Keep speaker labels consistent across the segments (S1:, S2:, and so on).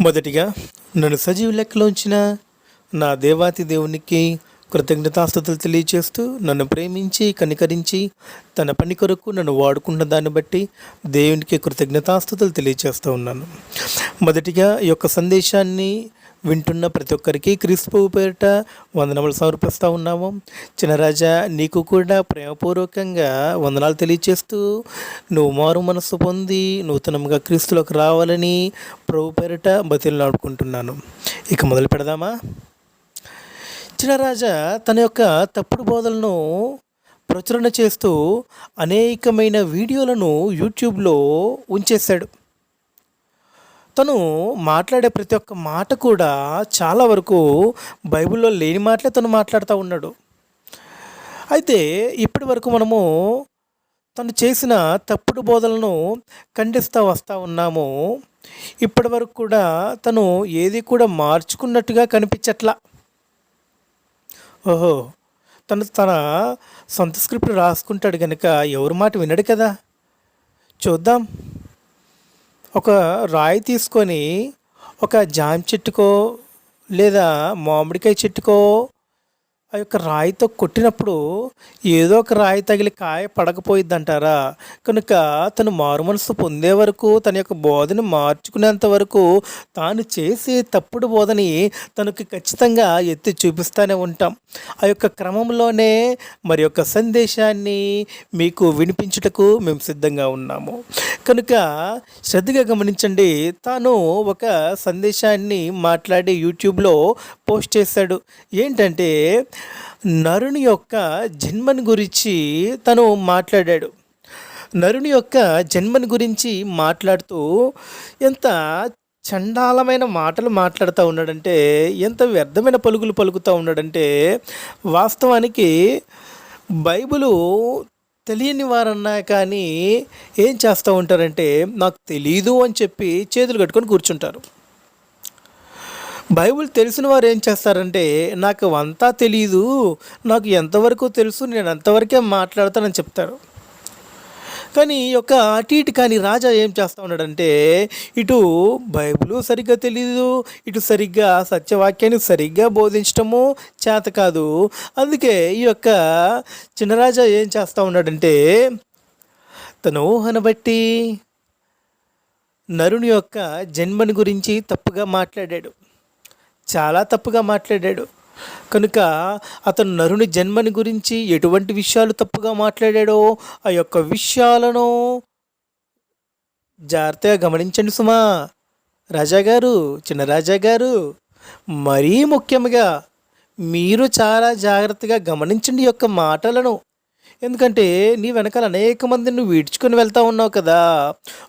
S1: మొదటిగా నన్ను సజీవ లెక్కలో ఉంచిన నా దేవాతి దేవునికి కృతజ్ఞతాస్థుతులు తెలియచేస్తూ నన్ను ప్రేమించి కనికరించి తన పని కొరకు నన్ను వాడుకున్న దాన్ని బట్టి దేవునికి కృతజ్ఞతాస్థుతులు తెలియచేస్తూ ఉన్నాను. మొదటిగా ఈ యొక్క సందేశాన్ని వింటున్న ప్రతి ఒక్కరికి క్రీస్తు పేరిట వందనములు సమర్పిస్తూ ఉన్నాము. చిన్నరాజా నీకు కూడా ప్రేమపూర్వకంగా వందనాలు తెలియచేస్తూ నువ్వు మారు మనస్సు పొంది నూతనంగా క్రీస్తులోకి రావాలని ప్రభు పేరిట బతిలు ఆడుకుంటున్నాను ఇక మొదలు పెడదామా? చిన్నరాజా తన యొక్క తప్పుడు బోధలను ప్రచురణ చేస్తూ అనేకమైన వీడియోలను యూట్యూబ్లో ఉంచేశాడు. తను మాట్లాడే ప్రతి ఒక్క మాట కూడా చాలా వరకు బైబిల్లో లేని మాటలే తను మాట్లాడుతూ ఉన్నాడు. అయితే ఇప్పటి వరకు మనము తను చేసిన తప్పుడు బోధలను ఖండిస్తూ వస్తూ ఉన్నాము. ఇప్పటి వరకు కూడా తను ఏది కూడా మార్చుకున్నట్టుగా కనిపించట్లా. ఓహో తను తన సొంత స్క్రిప్ట్ రాసుకుంటాడు కనుక ఎవరి మాట వినడు కదా? చూద్దాం. ఒక రాయి తీసుకొని ఒక జామ చెట్టుకో లేదా మామిడికాయ చెట్టుకో ఆ యొక్క రాయితో కొట్టినప్పుడు ఏదో ఒక రాయి తగిలి కాయ పడకపోయిద్ది అంటారా కనుక తను మారు మనసు పొందే వరకు తన యొక్క బోధని మార్చుకునేంత వరకు తాను చేసే తప్పుడు బోధని తనకి ఖచ్చితంగా ఎత్తి చూపిస్తూనే ఉంటాం. ఆ యొక్క క్రమంలోనే మరి యొక్క సందేశాన్ని మీకు వినిపించుటకు మేము సిద్ధంగా ఉన్నాము. కనుక శ్రద్ధగా గమనించండి తాను ఒక సందేశాన్ని మాట్లాడి యూట్యూబ్లో పోస్ట్ చేశాడు. ఏంటంటే నరుని యొక్క జన్మని గురించి తను మాట్లాడాడు. నరుని యొక్క జన్మని గురించి మాట్లాడుతూ ఎంత చండాలమైన మాటలు మాట్లాడుతూ ఉన్నాడంటే ఎంత వ్యర్థమైన పలుకులు పలుకుతూ ఉన్నాడంటే వాస్తవానికి బైబిలు తెలియని వారన్నా కానీ ఏం చేస్తూ ఉంటారంటే నాకు తెలీదు అని చెప్పి చేతులు కట్టుకొని కూర్చుంటారు. బైబిల్ తెలిసిన వారు ఏం చేస్తారంటే నాకు అంతా తెలియదు నాకు ఎంతవరకు తెలుసు నేను అంతవరకే మాట్లాడతానని చెప్తారు. కానీ ఈ యొక్క అటు ఇటు కానీ రాజా ఏం చేస్తూ ఉన్నాడంటే ఇటు బైబిల్ సరిగ్గా తెలియదు ఇటు సరిగ్గా సత్యవాక్యాన్ని సరిగ్గా బోధించటము చేత కాదు. అందుకే ఈ యొక్క చిన్నరాజా ఏం చేస్తూ ఉన్నాడంటే తన ఊహను బట్టి నరుని యొక్క జన్మని గురించి తప్పుగా మాట్లాడాడు. చాలా తప్పుగా మాట్లాడాడు. కనుక అతను నరుని జన్మని గురించి ఎటువంటి విషయాలు తప్పుగా మాట్లాడాడో ఆ యొక్క విషయాలను జాగ్రత్తగా గమనించండి సుమా. రాజాగారు చిన్న రాజాగారు మరీ ముఖ్యంగా మీరు చాలా జాగ్రత్తగా గమనించండి యొక్క మాటలను. ఎందుకంటే నీ వెనకాల అనేక మందిని నువ్వు ఈడ్చుకొని వెళ్తా ఉన్నావు కదా.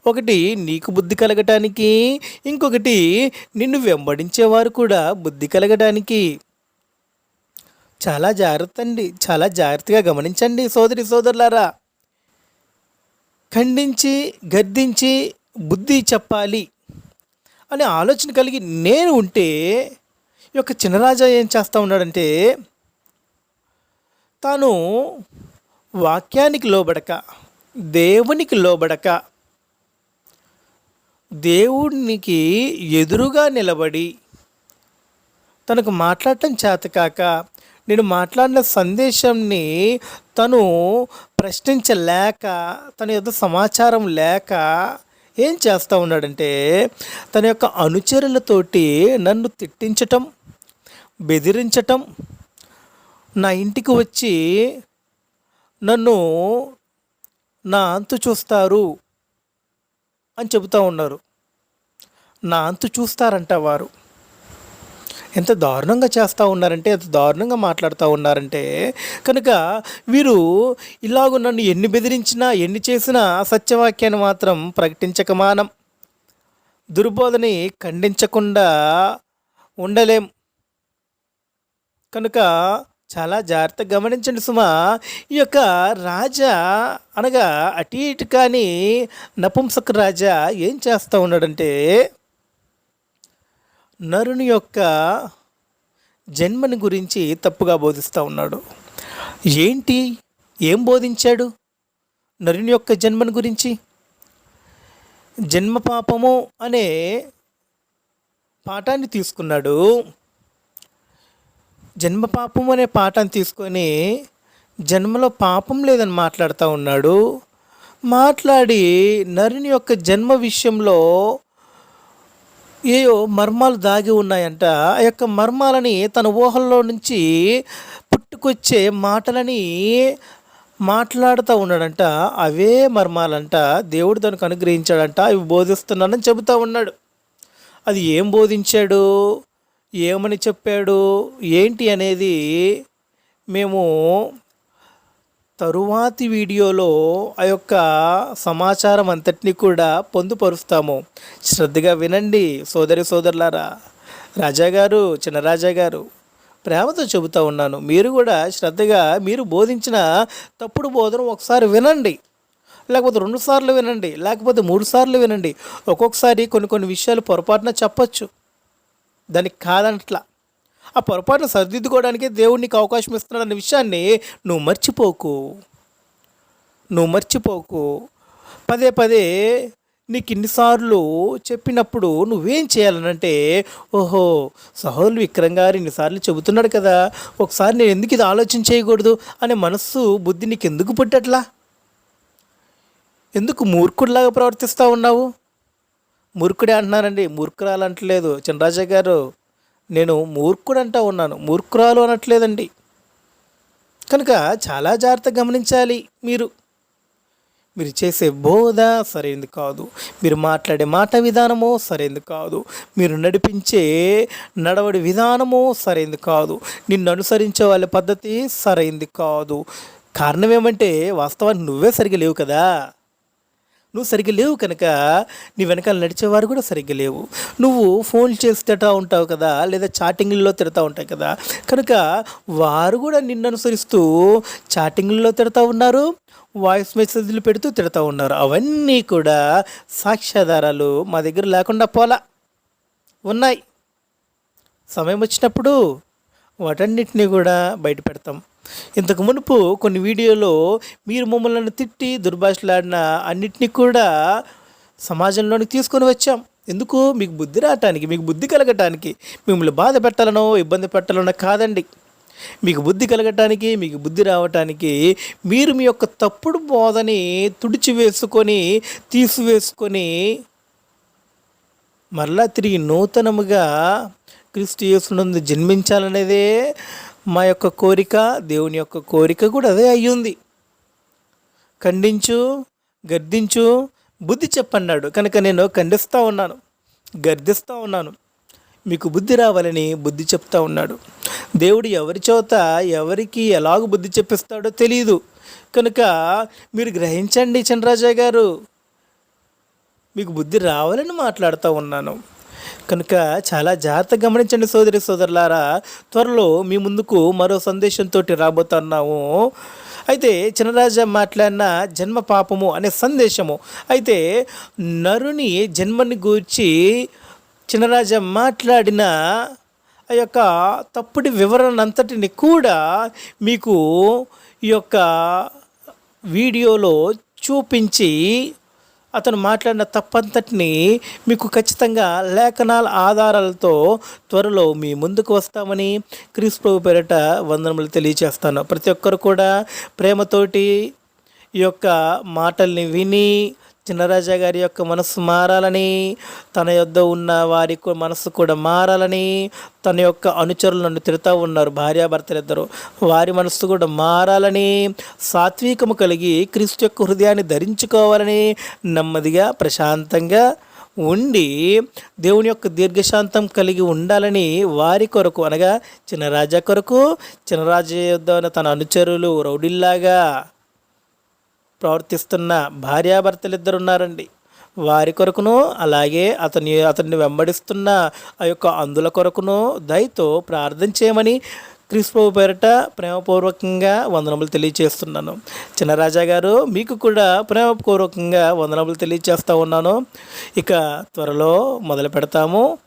S1: ఒకటి నీకు బుద్ధి కలగటానికి ఇంకొకటి నిన్ను వెంబడించేవారు కూడా బుద్ధి కలగటానికి. చాలా జాగ్రత్త అండి చాలా జాగ్రత్తగా గమనించండి సోదరి సోదరులారా. ఖండించి గద్దించి బుద్ధి చెప్పాలి అనే ఆలోచన కలిగి నేను ఉంటే ఈ యొక్క చిన్నరాజా ఏం చేస్తూ ఉన్నాడంటే తాను వాక్యానికి లోబడక దేవునికి లోబడక దేవునికి ఎదురుగా నిలబడి తనకు మాట్లాడటం చేతకాక నేను మాట్లాడిన సందేశంని తను ప్రశ్నించలేక తన యొక్క సమాచారం లేక ఏం చేస్తూ ఉన్నాడంటే తన యొక్క అనుచరులతోటి నన్ను తిట్టించటం బెదిరించటం నా ఇంటికి వచ్చి నన్ను నా అంతు చూస్తారు అని చెబుతూ ఉన్నారు. నా అంతు చూస్తారంట వారు. ఎంత దారుణంగా చేస్తూ ఉన్నారంటే ఎంత దారుణంగా మాట్లాడుతూ ఉన్నారంటే కనుక వీరు ఇలాగ నన్ను ఎన్ని బెదిరించినా ఎన్ని చేసినా సత్యవాక్యాన్ని మాత్రం ప్రకటించక మానం. దుర్బోధని ఖండించకుండా ఉండలేం. కనుక చాలా జాగ్రత్తగా గమనించండి సుమా. ఈ యొక్క రాజా అనగా అటు ఇటు కానీ నపుంసక రాజా ఏం చేస్తూ ఉన్నాడంటే నరుని యొక్క జన్మని గురించి తప్పుగా బోధిస్తూ ఉన్నాడు. ఏంటి? ఏం బోధించాడు? నరుని యొక్క జన్మని గురించి? జన్మ పాపము అనే పాఠాన్ని తీసుకున్నాడు. జన్మ పాపం అనే పాఠాన్ని తీసుకొని జన్మలో పాపం లేదని మాట్లాడుతూ ఉన్నాడు. మాట్లాడి నరుని యొక్క జన్మ విషయంలో ఏయో మర్మాలు దాగి ఉన్నాయంట. ఆ యొక్క మర్మాలని తన ఊహల్లో నుంచి పుట్టుకొచ్చే మాటలని మాట్లాడుతూ ఉన్నాడంట. అవే మర్మాలంట. దేవుడు తనకు అనుగ్రహించాడంట. అవి బోధిస్తున్నానని చెబుతూ ఉన్నాడు. అది ఏం బోధించాడు? ఏమని చెప్పాడు? ఏంటి అనేది మేము తరువాతి వీడియోలో ఆ యొక్క సమాచారం అంతటిని కూడా పొందుపరుస్తాము. శ్రద్ధగా వినండి సోదరి సోదరులారా. రాజా గారు చిన్నరాజా గారు ప్రేమతో చెబుతా ఉన్నాను. మీరు కూడా శ్రద్ధగా మీరు బోధించిన తప్పుడు బోధన ఒకసారి వినండి. లేకపోతే రెండు సార్లు వినండి లేకపోతే మూడు సార్లు వినండి. ఒక్కొక్కసారి కొన్ని కొన్ని విషయాలు పొరపాటున చెప్పచ్చు. దానికి కాదనట్లా. ఆ పొరపాటును సరిదిద్దుకోవడానికి దేవుడు నీకు అవకాశం ఇస్తున్నాడు అనే విషయాన్ని నువ్వు మర్చిపోకు. నువ్వు మర్చిపోకు. పదే పదే నీకు ఇన్నిసార్లు చెప్పినప్పుడు నువ్వేం చేయాలనంటే ఓహో సహోల్ విక్రమ్ గారు ఇన్నిసార్లు చెబుతున్నాడు కదా ఒకసారి నేను ఎందుకు ఇది ఆలోచన చేయకూడదు అనే మనస్సు బుద్ధి నీకు ఎందుకు పుట్టట్లా? ఎందుకు మూర్ఖుడిలాగా ప్రవర్తిస్తూ ఉన్నావు? మూర్ఖుడే అంటున్నానండి మూర్ఖురాలు అంటలేదు. చినరాజా గారు నేను మూర్ఖుడు అంటా ఉన్నాను. మూర్ఖురాలు అనట్లేదండి. కనుక చాలా జాగ్రత్త గమనించాలి మీరు. మీరు చేసే బోధ సరైనది కాదు. మీరు మాట్లాడే మాట విధానము సరైనది కాదు. మీరు నడిపించే నడవడి విధానము సరైనది కాదు. నిన్ను అనుసరించే వాళ్ళ పద్ధతి సరైనది కాదు. కారణం ఏమంటే వాస్తవానికి నువ్వే సరిగా లేవు కదా. నువ్వు సరిగ్గా లేవు కనుక నీ వెనకాల నడిచేవారు కూడా సరిగ్గా లేవు. నువ్వు ఫోన్ చేసి తిడతా ఉంటావు కదా లేదా చాటింగ్లో తిడతా ఉంటావు కదా కనుక వారు కూడా నిన్ను అనుసరిస్తూ చాటింగ్లో తిడతా ఉన్నారు వాయిస్ మెసేజ్లు పెడుతూ తిడతా ఉన్నారు. అవన్నీ కూడా సాక్ష్యాధారాలు మా దగ్గర లేకుండా పోలా. ఉన్నాయి. సమయం వచ్చినప్పుడు వాటన్నిటిని కూడా బయట పెడతాం. ఇంతకు మునుపు కొన్ని వీడియోలో మీరు మమ్మల్ని తిట్టి దుర్భాషలాడిన అన్నిటినీ కూడా సమాజంలోనికి తీసుకొని వచ్చాం. ఎందుకు? మీకు బుద్ధి రావటానికి మీకు బుద్ధి కలగటానికి మిమ్మల్ని బాధ పెట్టాలనో ఇబ్బంది పెట్టాలనో కాదండి. మీకు బుద్ధి కలగటానికి మీకు బుద్ధి రావటానికి మీరు మీ యొక్క తప్పుడు బోధని తుడిచివేసుకొని తీసివేసుకొని మరలా తిరిగి నూతనముగా క్రీస్తు యేసునందు జన్మించాలనేదే మా యొక్క కోరిక దేవుని యొక్క కోరిక కూడా అదే అయ్యింది. ఖండించు గర్దించు బుద్ధి చెప్పన్నాడు. కనుక నేను ఖండిస్తూ ఉన్నాను. గర్దిస్తూ ఉన్నాను. మీకు బుద్ధి రావాలని బుద్ధి చెప్తా ఉన్నాడు. దేవుడు ఎవరి చోత ఎవరికి ఎలాగ బుద్ధి చెప్పిస్తాడో తెలియదు కనుక మీరు గ్రహించండి చంద్రరాజా గారు. మీకు బుద్ధి రావాలని మాట్లాడుతూ ఉన్నాను. కనుక చాలా జాగ్రత్త గమనించండి సోదరి సోదరులారా త్వరలో మీ ముందుకు మరో సందేశంతో రాబోతున్నాము. అయితే చినరాజా మాట్లాడిన జన్మ పాపము అనే సందేశము. అయితే నరుని జన్మని గూర్చి చినరాజా మాట్లాడిన ఆ యొక్క తప్పుడు వివరణ అంతటిని కూడా మీకు ఈ యొక్క వీడియోలో చూపించి అతను మాట్లాడిన తప్పంతటిని మీకు ఖచ్చితంగా లేఖనాల ఆధారాలతో త్వరలో మీ ముందుకు వస్తామని క్రీస్తు ప్రభు పేరట వందనములు తెలియచేస్తాను. ప్రతి ఒక్కరు కూడా ప్రేమతోటి ఈ యొక్క మాటల్ని విని చిన్నరాజా గారి యొక్క మనస్సు మారాలని తన యొద్ద ఉన్న వారి కూ- మనస్సు కూడా మారాలని తన యొక్క అనుచరులు నన్ను తిడతా ఉన్నారు భార్యాభర్తలిద్దరు. వారి మనస్సు కూడా మారాలని సాత్వికము కలిగి క్రీస్తు యొక్క హృదయాన్ని ధరించుకోవాలని నెమ్మదిగా ప్రశాంతంగా ఉండి దేవుని యొక్క దీర్ఘశాంతం కలిగి ఉండాలని వారి కొరకు అనగా చిన్నరాజా కొరకు చిన్నరాజా యొద్ద తన అనుచరులు రౌడిల్లాగా ప్రవర్తిస్తున్న భార్యాభర్తలిద్దరు ఉన్నారండి వారి కొరకును అలాగే అతని అతన్ని వెంబడిస్తున్న ఆ యొక్క అందుల కొరకును దయతో ప్రార్థన చేయమని క్రీస్తు పేరిట ప్రేమపూర్వకంగా వందనములు తెలియచేస్తున్నాను. చిన్నరాజా గారు మీకు కూడా ప్రేమపూర్వకంగా వందనములు తెలియచేస్తూ ఉన్నాను. ఇక త్వరలో మొదలు పెడతాము.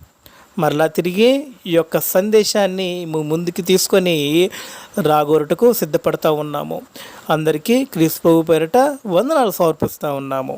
S1: మరలా తిరిగి ఈ యొక్క సందేశాన్ని ముందుకు తీసుకొని రాగోరుటకు సిద్ధపడతా ఉన్నాము. అందరికీ క్రీస్తు ప్రభు పేరిట వందనాలు సమర్పిస్తూ ఉన్నాము.